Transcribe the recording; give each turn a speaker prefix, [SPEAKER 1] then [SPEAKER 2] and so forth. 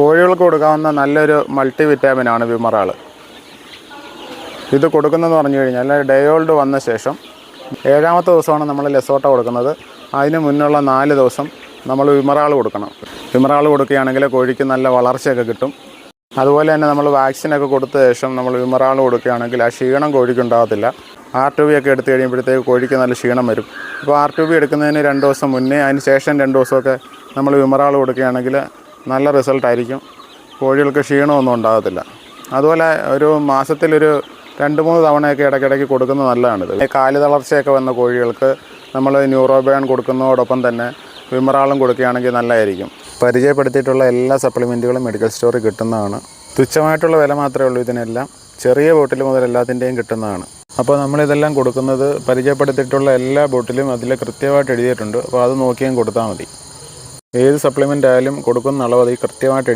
[SPEAKER 1] കോഴികൾക്ക് കൊടുക്കാവുന്ന നല്ലൊരു മൾട്ടി വിറ്റാമിനാണ് വിമറാൾ ഇത് കൊടുക്കുന്നതെന്ന് പറഞ്ഞു കഴിഞ്ഞാൽ ഡേ ഓൾഡ് വന്ന ശേഷം ഏഴാമത്തെ ദിവസമാണ് നമ്മൾ ലെസോട്ട കൊടുക്കുന്നത്. അതിന് മുന്നുള്ള നാല് ദിവസം നമ്മൾ വിമറാൾ കൊടുക്കണം. വിമറാൾ കൊടുക്കുകയാണെങ്കിൽ കോഴിക്ക് നല്ല വളർച്ചയൊക്കെ കിട്ടും. അതുപോലെ തന്നെ നമ്മൾ വാക്സിനൊക്കെ കൊടുത്ത ശേഷം നമ്മൾ വിമറാൾ കൊടുക്കുകയാണെങ്കിൽ ആ ക്ഷീണം കോഴിക്ക് ഉണ്ടാകത്തില്ല. ആർ ടു ബി ഒക്കെ എടുത്തു കഴിയുമ്പോഴത്തേക്ക് കോഴിക്ക് നല്ല ക്ഷീണം വരും. അപ്പോൾ ആർ ടു ബി എടുക്കുന്നതിന് രണ്ട് ദിവസം മുന്നേ അതിന് ശേഷം രണ്ട് ദിവസമൊക്കെ നമ്മൾ വിമറാൾ കൊടുക്കുകയാണെങ്കിൽ നല്ല റിസൾട്ടായിരിക്കും കോഴികൾക്ക് ക്ഷീണമൊന്നും ഉണ്ടാകത്തില്ല. അതുപോലെ ഒരു മാസത്തിലൊരു രണ്ട് മൂന്ന് തവണയൊക്കെ ഇടയ്ക്കിടയ്ക്ക് കൊടുക്കുന്നത് നല്ലതാണിത്. കാൽ തളർച്ചയൊക്കെ വന്ന കോഴികൾക്ക് നമ്മൾ ന്യൂറോബയാൻ കൊടുക്കുന്നതോടൊപ്പം തന്നെ വിമറാളും കൊടുക്കുകയാണെങ്കിൽ നല്ലതായിരിക്കും. പരിചയപ്പെടുത്തിയിട്ടുള്ള എല്ലാ സപ്ലിമെന്റുകളും മെഡിക്കൽ സ്റ്റോറിൽ കിട്ടുന്നതാണ്. തുച്ഛമായിട്ടുള്ള വില മാത്രമേ ഉള്ളൂ ഇതിനെല്ലാം. ചെറിയ ബോട്ടിൽ മുതൽ എല്ലാത്തിന്റെയും കിട്ടുന്നതാണ്. അപ്പോൾ നമ്മളിതെല്ലാം കൊടുക്കുന്നത് പരിചയപ്പെടുത്തിയിട്ടുള്ള എല്ലാ ബോട്ടിലും അതിൽ കൃത്യമായിട്ട് എഴുതിയിട്ടുണ്ട്. അപ്പോൾ അത് നോക്കിയും കൊടുത്താൽ മതി. ഏത് സപ്ലിമെന്റ് ആയാലും കൊടുക്കുന്ന അളവ് അത് കൃത്യമായിട്ട്